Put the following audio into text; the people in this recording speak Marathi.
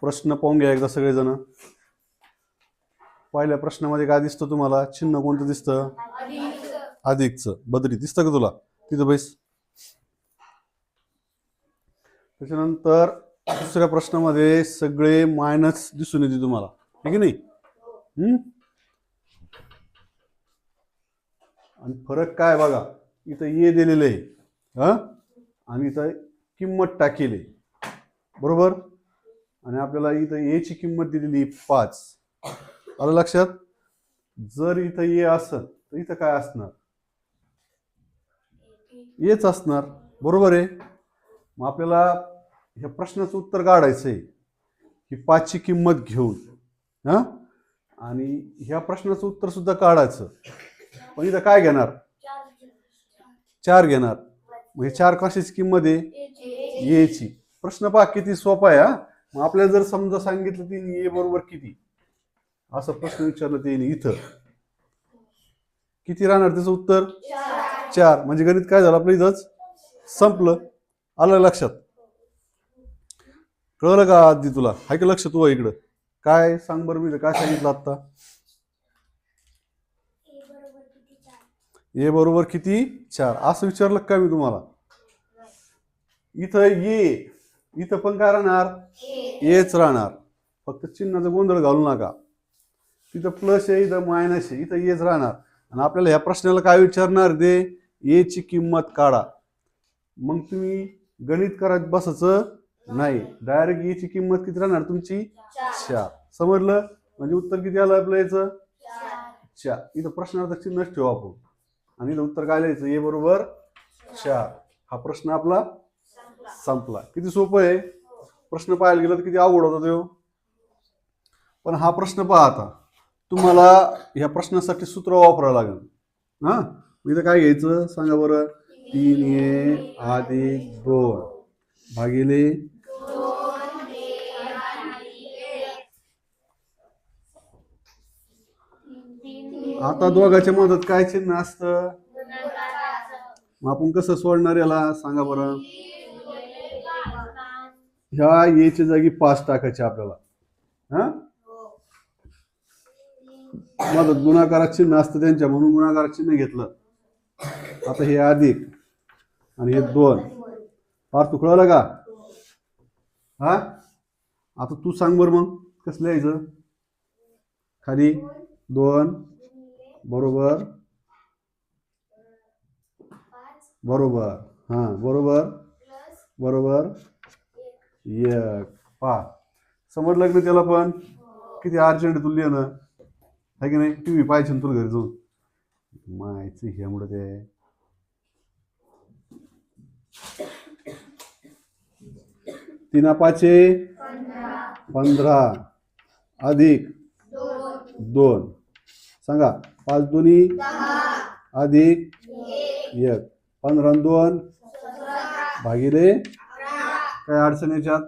प्रश्न पाहून घ्या एकदा सगळेजण. पहिल्या प्रश्नामध्ये काय दिसतं तुम्हाला? चिन्ह कोणतं दिसतं? अधिकचं बदरी दिसतं का तुला? तिथं बैस. त्याच्यानंतर दुसऱ्या प्रश्नामध्ये सगळे मायनस दिसून येते तुम्हाला. आहे की नाही? हम्म? आणि फरक काय बघा? इथं ये दिलेलं आहे. हा? आणि इथं किंमत टाकेली बरोबर? आणि आपल्याला इथं येची किंमत दिलेली पाच. आलं लक्षात? जर इथं ये असेल तर इथं काय असणार? येच असणार. बरोबर आहे? मग आपल्याला ह्या प्रश्नाचं उत्तर काढायचं आहे की पाचची किंमत घेऊन. हा? आणि ह्या प्रश्नाचं उत्तर सुद्धा काढायचं. पण इथं काय घेणार? चार घेणार. मग हे चार कशाची किंमत आहे? येची प्रश्न पहा किती सोपा आहे हा? मग आपल्याला जर समजा सांगितलं ते ये बरोबर किती? असं प्रश्न विचारलं ते इथं. किती राहणार त्याचं उत्तर? चार. म्हणजे गणित काय झालं आपलं इथंच? संपलं. आलं लक्षात. कळलं का आधी तुला? हाय का लक्ष तू इकडं? काय? सांग बरं मी काय सांगितलं आता ए बरोबर किती? चार. असं विचारलं का मी तुम्हाला? इथं ये इथं पण काय राहणार? येच राहणार. फक्त चिन्हाचा गोंधळ घालू नका. तिथं प्लस आहे इथं मायनस आहे इथं येच राहणार. आणि आपल्याला ह्या प्रश्नाला काय विचारणार ते? येची किंमत काढा. मग तुम्ही गणित करत बसायचं नाही. डायरेक्ट येची किंमत किती राहणार? तुमची चार. समजलं? म्हणजे उत्तर किती आलं आपलं याचं? चार. इथं प्रश्नार्थ चिन्हच ठेवू आपण. आणि इथं उत्तर काय लिहायचं? ए बरोबर चार. हा प्रश्न आपला संपला. किती सोपं आहे? प्रश्न पाहायला गेला तर किती अवघड होता तो. पण हा प्रश्न पहा आता. तुम्हाला ह्या प्रश्नासाठी सूत्र वापरावं लागेल. हा? मी इथं काय घ्यायचं? सांगा बरं. तीन ए अधिक दोन. भागिले आता दोघाच्या मदत काय चिन्ह असतं? मग आपण कसं सोडणार याला? सांगा बरं. ह्या येच्या जागी पाच टाकायचे आपल्याला. हा? मदत गुणाकारात चिन्ह असतं त्यांच्या म्हणून गुणाकारात चिन्ह घेतलं. आता हे अधिक आणि हे दोन. फार तू का? हा? आता तू सांग बरं मग कसं लिहायचं खाली दोन बरोबर. बरोबर. हां बरोबर. बरोबर. एक पा समजलं की नाही त्याला पण किती अर्जंट तुला ना आहे की नाही? टी व्ही पाहिजे ना तुला घरी जाऊन. मायचं हे मुळे ते. तिना पाचे पंधरा. अधिक दोन. सांगा. पाच दोन्ही? अधिक एक. पंधरा दोन? भागिले? काय अडचण याच्यात